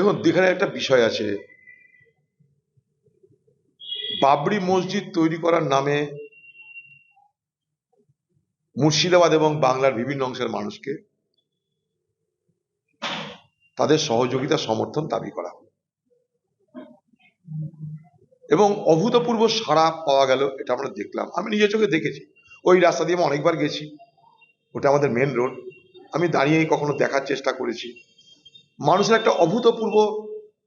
দেখুন, এখানে একটা বিষয় আছে। বাবরি মসজিদ তৈরি করার নামে মুর্শিদাবাদ এবং বাংলার বিভিন্ন অংশের মানুষকে তাদের সহযোগিতা, সমর্থন দাবি করা। এবং অভূতপূর্ব সাড়া পাওয়া গেল, এটা আমরা দেখলাম। আমি নিজের চোখে দেখেছি। ওই রাস্তা দিয়ে আমি অনেকবার গেছি। ওটা আমাদের মেন রোড আমি দাঁড়িয়েই কখনো দেখার চেষ্টা করেছি। মানুষের একটা অভূতপূর্ব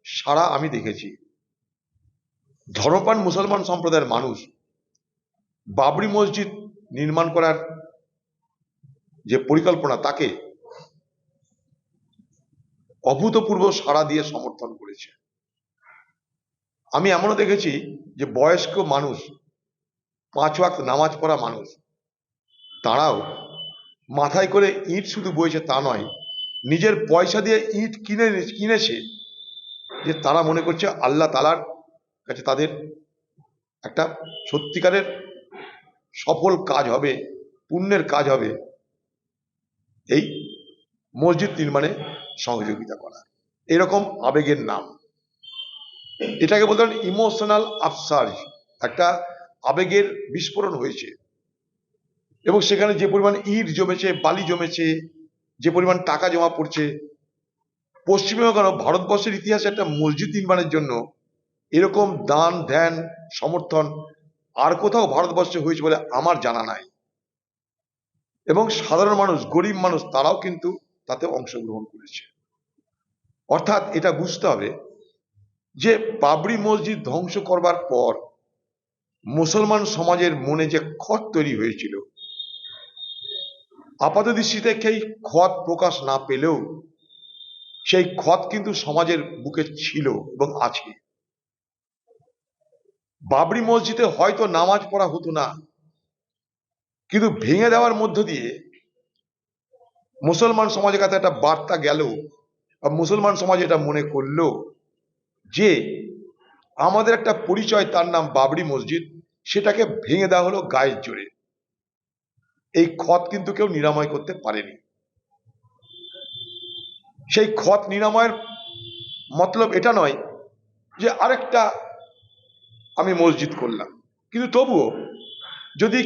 সাড়া আমি দেখেছি। ধর্মপান মুসলমান সম্প্রদায়ের মানুষ বাবরি মসজিদ নির্মাণ করার যে পরিকল্পনা, তাকে অভূতপূর্ব সাড়া দিয়ে সমর্থন করেছে। আমি এমনও দেখেছি যে বয়স্ক মানুষ, পাঁচ ওয়াক্ত নামাজ পড়া মানুষ, তারাও মাথায় করে ইট শুধু বইছে তা নয় নিজের পয়সা দিয়ে ইট কিনে কিনেছে যে তারা মনে করছে আল্লাহ তালার কাছে তাদের একটা সত্যিকারের সফল কাজ হবে, পুণ্যের কাজ হবে। এই মসজিদ নির্মাণে সহযোগিতা করা। এরকম আবেগের নাম। এটাকে বলতে পারেন ইমোশনাল আফসার্জ একটা আবেগের বিস্ফোরণ হয়েছে। এবং সেখানে যে পরিমাণ ইট জমেছে, বালি জমেছে যে পরিমাণ টাকা জমা পড়ছে। পশ্চিমবঙ্গ কেন? ভারতবর্ষের ইতিহাসে একটা মসজিদ নির্মাণের জন্য এরকম দান, ধ্যান, সমর্থন আর কোথাও ভারতবর্ষে হয়েছে বলে আমার জানা নাই। এবং সাধারণ মানুষ, গরিব মানুষ তারাও কিন্তু তাতে অংশগ্রহণ করেছে। অর্থাৎ এটা বুঝতে হবে যে বাবরি মসজিদ ধ্বংস করবার পর মুসলমান সমাজের মনে যে ক্ষত তৈরি হয়েছিল আপাত দৃষ্টিতে সেই ক্ষত প্রকাশ না পেলেও, সেই ক্ষত কিন্তু সমাজের বুকে ছিল এবং আছে। বাবরি মসজিদে হয়তো নামাজ পড়া হতো না, কিন্তু ভেঙে দেওয়ার মধ্য দিয়ে মুসলমান সমাজের কাছে একটা বার্তা গেল বা মুসলমান সমাজ এটা মনে করল যে আমাদের একটা পরিচয়, তার নাম বাবরি মসজিদ, সেটাকে ভেঙে দেওয়া হলো গায়ের জোরে। এই ক্ষত কিন্তু কেউ নিরাময় করতে পারেনি। সেই ক্ষত নিরাময়ের মতলব এটা নয় যে আরেকটা আমি মসজিদ করলাম। কিন্তু তবুও যদি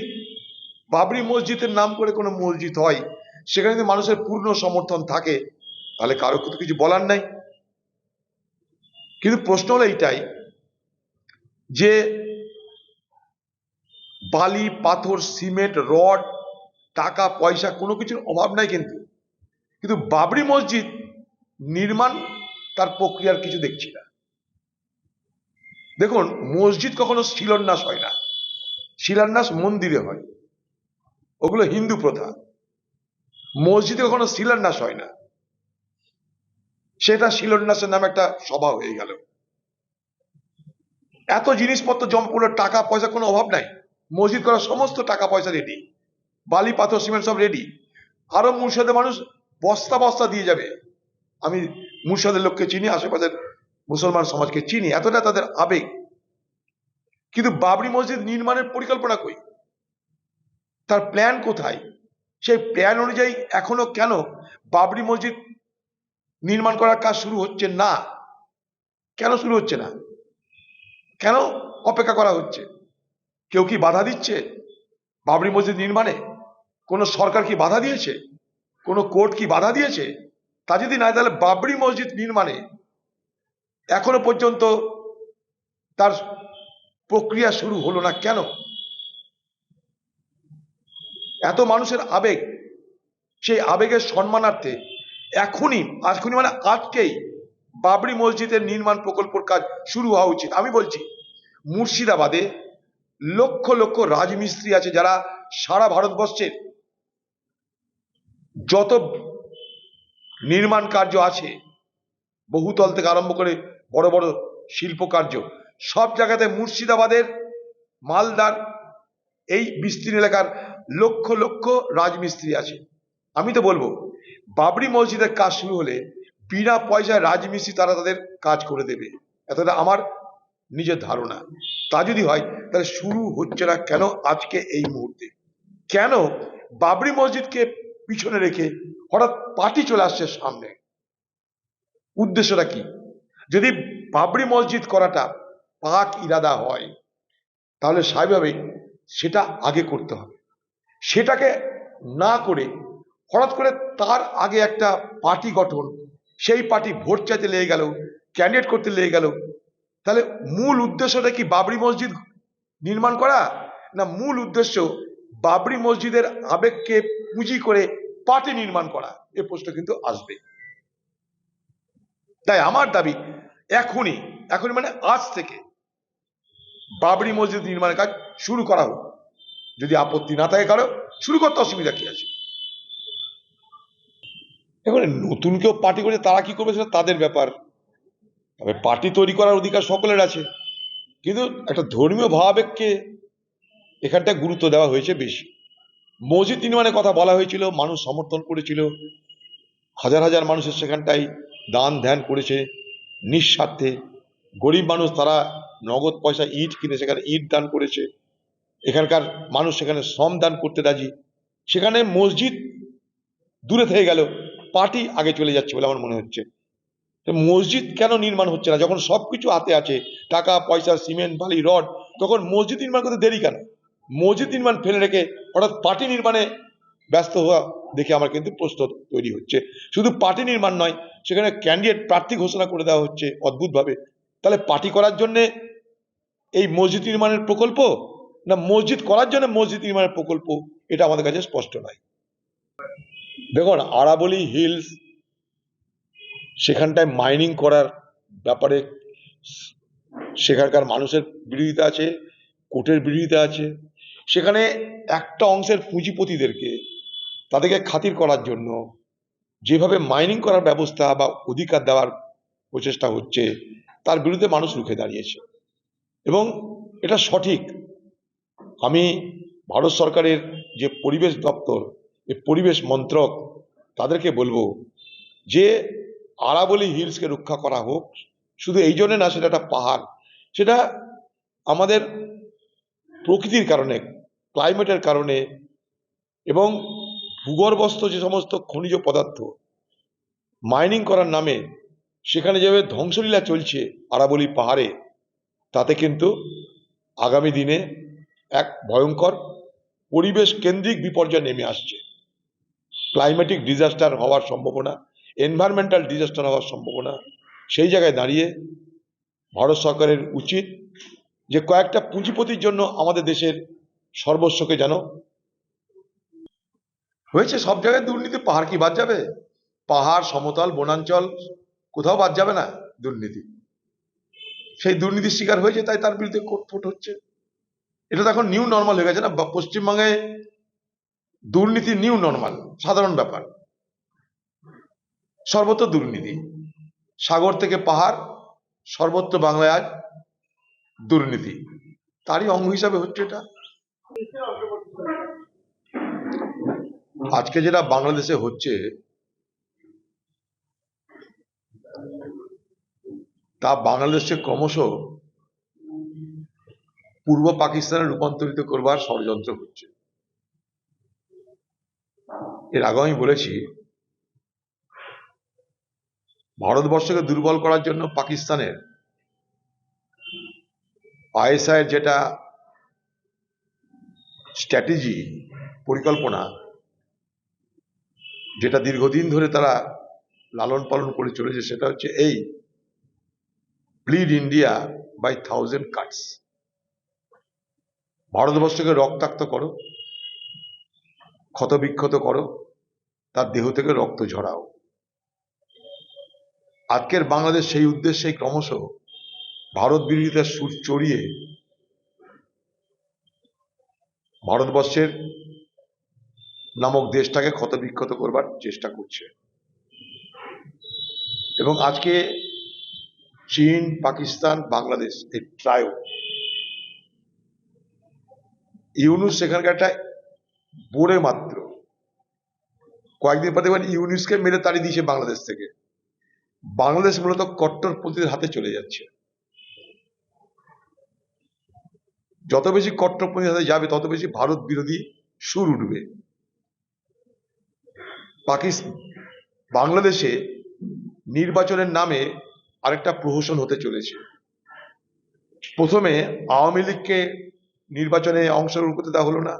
বাবরি মসজিদের নাম করে কোনো মসজিদ হয়, সেখানে যদি মানুষের পূর্ণ সমর্থন থাকে, তাহলে কারও তো কিছু বলার নাই। কিন্তু প্রশ্ন হলো এইটাই যে বালি, পাথর, সিমেন্ট, রড টাকা, পয়সা কোনো কিছুর অভাব নাই কিন্তু। কিন্তু বাবরি মসজিদ নির্মাণ তার প্রক্রিয়ার কিছু দেখছি না। দেখুন, মসজিদ কখনো শিলান্যাস হয় না। শিলান্যাস মন্দিরে হয়। ওগুলো হিন্দু প্রথা। মসজিদে কখনো শিলান্যাস হয় না। সেটা শিলান্যাসের নামে একটা সভা হয়ে গেল। এত জিনিসপত্র জমা পড়ল টাকা, পয়সা কোনো অভাব নাই। মসজিদ করার সমস্ত টাকা, পয়সা রেডি বালি, পাথর, সিমেন্ট সব রেডি আরও মুর্শিদের মানুষ বস্তা বস্তা দিয়ে যাবে। আমি মুর্শিদের লোককে চিনি, আশেপাশের মুসলমান সমাজকে চিনি, এতটা তাদের আবেগ। কিন্তু বাবরি মসজিদ নির্মাণের পরিকল্পনা কই? তার প্ল্যান কোথায়? সেই প্ল্যান অনুযায়ী এখনও কেন বাবরি মসজিদ নির্মাণ করার কাজ শুরু হচ্ছে না? কেন শুরু হচ্ছে না? কেন অপেক্ষা করা হচ্ছে? কেউ কি বাধা দিচ্ছে বাবরি মসজিদ নির্মাণে? কোনো সরকার কি বাধা দিয়েছে? কোনো কোর্ট কি বাধা দিয়েছে? তা যদি না তাহলে বাবরি মসজিদ নির্মাণে এখনও পর্যন্ত তার প্রক্রিয়া শুরু হলো না কেন? এত মানুষের আবেগ, সেই আবেগের সম্মানার্থে এখনই এখনই মানে আজকেই বাবরি মসজিদের নির্মাণ প্রকল্পের কাজ শুরু হওয়া উচিত। আমি বলছি, মুর্শিদাবাদে লক্ষ লক্ষ রাজমিস্ত্রি আছে যারা সারা ভারতবর্ষের যত নির্মাণ কার্য আছে, বহুতল থেকে আরম্ভ করে বড় বড় শিল্প কার্য, সব জায়গাতে মুর্শিদাবাদের মালদার এই বিস্তীর্ণ এলাকার লক্ষ লক্ষ রাজমিস্ত্রি আছে। আমি তো বলব, বাবরি মসজিদের কাজ শুরু হলে বিনা পয়সায় রাজমিস্ত্রি তারা তাদের কাজ করে দেবে। এতটা আমার নিজের ধারণা। তা যদি হয়, তাহলে শুরু হচ্ছে না কেন আজকে এই মুহূর্তে? কেন বাবরি মসজিদকে পিছনে রেখে হঠাৎ পার্টি চলে আসছে সামনে। উদ্দেশ্যটা কি? যদি বাবরি মসজিদ করাটা পাক ইরাদা হয়, তাহলে স্বাভাবিক সেটা আগে করতে হবে। সেটাকে না করে হঠাৎ করে তার আগে একটা পার্টি গঠন, সেই পার্টি ভোট চাইতে লেগে গেল ক্যান্ডিডেট করতে লেগে গেল, তাহলে মূল উদ্দেশ্যটা কি বাবরি মসজিদ নির্মাণ করা, না মূল উদ্দেশ্য বাবরি মসজিদের আবেগকে পুঁজি করে পার্টি নির্মাণ করা, এ প্রশ্ন কিন্তু আসবে। তাই আমার দাবি, এখনই এখনই মানে আজ থেকে বাবরি মসজিদ নির্মাণের কাজ শুরু করা হোক। যদি আপত্তি না থাকে কারও, শুরু করতে অসুবিধা কি আছে? এখন নতুন কেউ পার্টি করে তারা কি করবে সেটা তাদের ব্যাপার। তবে পার্টি তৈরি করার অধিকার সকলের আছে। কিন্তু একটা ধর্মীয় ভাবাবেগকে এখানটায় গুরুত্ব দেওয়া হয়েছে বেশি। মসজিদ নির্মাণের কথা বলা হয়েছিল, মানুষ সমর্থন করেছিল। হাজার হাজার মানুষের সেখানটায় দান ধ্যান করেছে নিঃস্বার্থে। গরিব মানুষ তারা নগদ পয়সা ইট কিনে সেখানে ইট দান করেছে। এখানকার মানুষ সেখানে শ্রম দান করতে রাজি। সেখানে মসজিদ দূরে থেকে গেল, পার্টি আগে চলে যাচ্ছে বলে আমার মনে হচ্ছে। মসজিদ কেন নির্মাণ হচ্ছে না? যখন সবকিছু হাতে আছে, টাকা, পয়সা, সিমেন্ট, বালি, রড, তখন মসজিদ নির্মাণ করতে দেরি কেন? মসজিদ নির্মাণ ফেলে রেখে হঠাৎ পার্টি নির্মাণে ব্যস্ত হওয়া দেখে আমার কিন্তু প্রশ্ন তৈরি হচ্ছে। শুধু পার্টি নির্মাণ নয়, সেখানে ক্যান্ডিডেট প্রার্থী ঘোষণা করে দেওয়া হচ্ছে অদ্ভুতভাবে। তাহলে পার্টি করার জন্যে এই মসজিদ নির্মাণের প্রকল্প না মসজিদ করার জন্য মসজিদ নির্মাণের প্রকল্প? এটা আমাদের কাছে স্পষ্ট নয়। দেখুন, আরাবলি হিলস সেখানটায় মাইনিং করার ব্যাপারে সেখানকার মানুষের বিরোধিতা আছে, কোর্টের বিরোধিতা আছে সেখানে একটা অংশের পুঁজিপতিদেরকে তাদেরকে খাতির করার জন্য যেভাবে মাইনিং করার ব্যবস্থা বা অধিকার দেওয়ার প্রচেষ্টা হচ্ছে, তার বিরুদ্ধে মানুষ রুখে দাঁড়িয়েছে। এবং এটা সঠিক। আমি ভারত সরকারের যে পরিবেশ দপ্তর এই পরিবেশ মন্ত্রক, তাদেরকে বলব যে আরাবলি হিলসকে রক্ষা করা হোক। শুধু এই জন্য না, সেটা একটা পাহাড়। সেটা আমাদের প্রকৃতির কারণে ক্লাইমেটের কারণে এবং ভূগর্ভস্থ যে সমস্ত খনিজ পদার্থ মাইনিং করার নামে সেখানে যেভাবে ধ্বংসলীলা চলছে আরাবলি পাহাড়ে, তাতে কিন্তু আগামী দিনে এক ভয়ঙ্কর পরিবেশ কেন্দ্রিক বিপর্যয় নেমে আসছে। ক্লাইমেটিক ডিজাস্টার হওয়ার সম্ভাবনা এনভায়রনমেন্টাল ডিজাস্টার হওয়ার সম্ভাবনা সেই জায়গায় দাঁড়িয়ে ভারত সরকারের উচিত যে কয়েকটা পুঁজিপতির জন্য আমাদের দেশের সর্বস্বকে যেন হয়েছে, সব জায়গায় দুর্নীতি, পাহাড় কি বাদ যাবে? পাহাড়, সমতল, বনাঞ্চল, কোথাও বাদ যাবে না দুর্নীতি। সেই দুর্নীতির শিকার হয়েছে, তাই তার বিরুদ্ধে কোটফোট হচ্ছে। এটা তো এখন নিউ নর্মাল হয়ে গেছে না? পশ্চিমবঙ্গে দুর্নীতি নিউ নর্মাল সাধারণ ব্যাপার। সর্বত্র দুর্নীতি। সাগর থেকে পাহাড়, সর্বত্র বাংলায় আজ দুর্নীতি। তারই অঙ্গ হিসাবে হচ্ছে এটা। আজকে যেটা বাংলাদেশে হচ্ছে, তা বাংলাদেশকে ক্রমশ পূর্ব পাকিস্তানে রূপান্তরিত করবার ষড়যন্ত্র হচ্ছে। এর আগে আমি বলেছি, ভারতবর্ষকে দুর্বল করার জন্য পাকিস্তানের আইএসআই এর যেটা স্ট্র্যাটেজি, পরিকল্পনা, যেটা দীর্ঘদিন ধরে তারা লালন পালন করে চলেছে, সেটা হচ্ছে এই bleed India by thousand cuts ভারতবর্ষকে রক্তাক্ত করো, ক্ষতবিক্ষত করো, তার দেহ থেকে রক্ত ঝরাও। আজকের বাংলাদেশ সেই উদ্দেশ্যে ক্রমশ ভারত বিরোধিতার সুর চড়িয়ে ভারতবর্ষের নামক দেশটাকে ক্ষতবিক্ষত করবার চেষ্টা করছে। এবং আজকে চীন, পাকিস্তান, বাংলাদেশ এই ট্রায়ো ইউনুস সেখানকার একটা বোরে মাত্র। কয়েকদিন পর দেখবেন ইউনুসকে মেরে তাড়িয়ে দিয়েছে বাংলাদেশ থেকে। বাংলাদেশ মূলত কট্টরপন্থীদের হাতে চলে যাচ্ছে। যত বেশি কট্টরপন্থীর হাতে যাবে, তত বেশি ভারত বিরোধী সুর উঠবে। পাকিস্তান বাংলাদেশে নির্বাচনের নামে আরেকটা প্রহসন হতে চলেছে। প্রথমে আওয়ামী লীগকে নির্বাচনে অংশগ্রহণ করতে দেওয়া হলো না।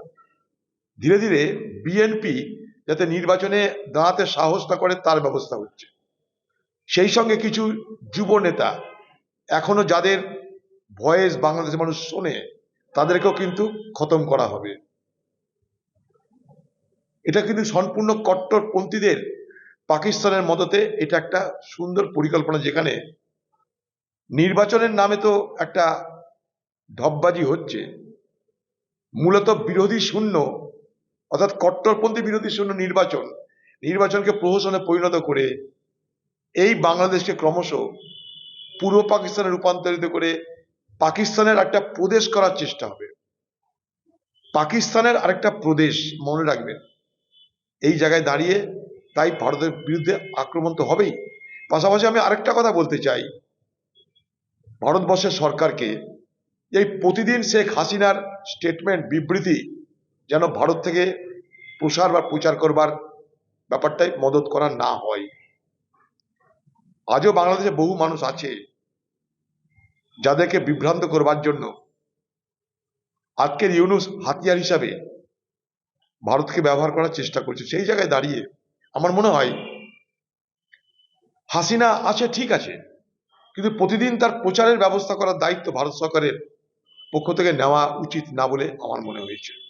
ধীরে ধীরে বিএনপি যাতে নির্বাচনে দাঁড়াতে সাহস না করে, তার ব্যবস্থা হচ্ছে। সেই সঙ্গে কিছু যুব নেতা এখনও যাদের ভয়েস বাংলাদেশের মানুষ শোনে তাদেরকেও কিন্তু খতম করা হবে। এটা কিন্তু সম্পূর্ণ কট্টরপন্থীদের পাকিস্তানের মদতে এটা একটা সুন্দর পরিকল্পনা যেখানে নির্বাচনের নামে তো একটা ঢপবাজি হচ্ছে। মূলত বিরোধী শূন্য, অর্থাৎ কট্টরপন্থী বিরোধী শূন্য নির্বাচন, নির্বাচনকে প্রহসনে পরিণত করে এই বাংলাদেশকে ক্রমশ পূর্ব পাকিস্তানে রূপান্তরিত করে পাকিস্তানের একটা প্রদেশ করার চেষ্টা হবে। পাকিস্তানের আরেকটা প্রদেশ মনে রাখবেন। এই জায়গায় দাঁড়িয়ে তাই ভারতের বিরুদ্ধে আক্রমণ তো হবেই। পাশাপাশি আমি আরেকটা কথা বলতে চাই। ভারতবর্ষের সরকারকে এই প্রতিদিন শেখ হাসিনার স্টেটমেন্ট বিবৃতি যেন ভারত থেকে প্রসার বা প্রচার করবার ব্যাপারটাই মদত করা না হয়। আজও বাংলাদেশে বহু মানুষ আছে যাদেরকে বিভ্রান্ত করবার জন্য। আজকের ইউনুস হাতিয়ার হিসাবে ভারতকে ব্যবহার করার চেষ্টা করছে। সেই জায়গায় দাঁড়িয়ে আমার মনে হয় হাসিনা আছে, ঠিক আছে। কিন্তু প্রতিদিন তার প্রচারের ব্যবস্থা করার দায়িত্ব ভারত সরকারের পক্ষ থেকে নেওয়া উচিত না বলে আমার মনে হয়েছে।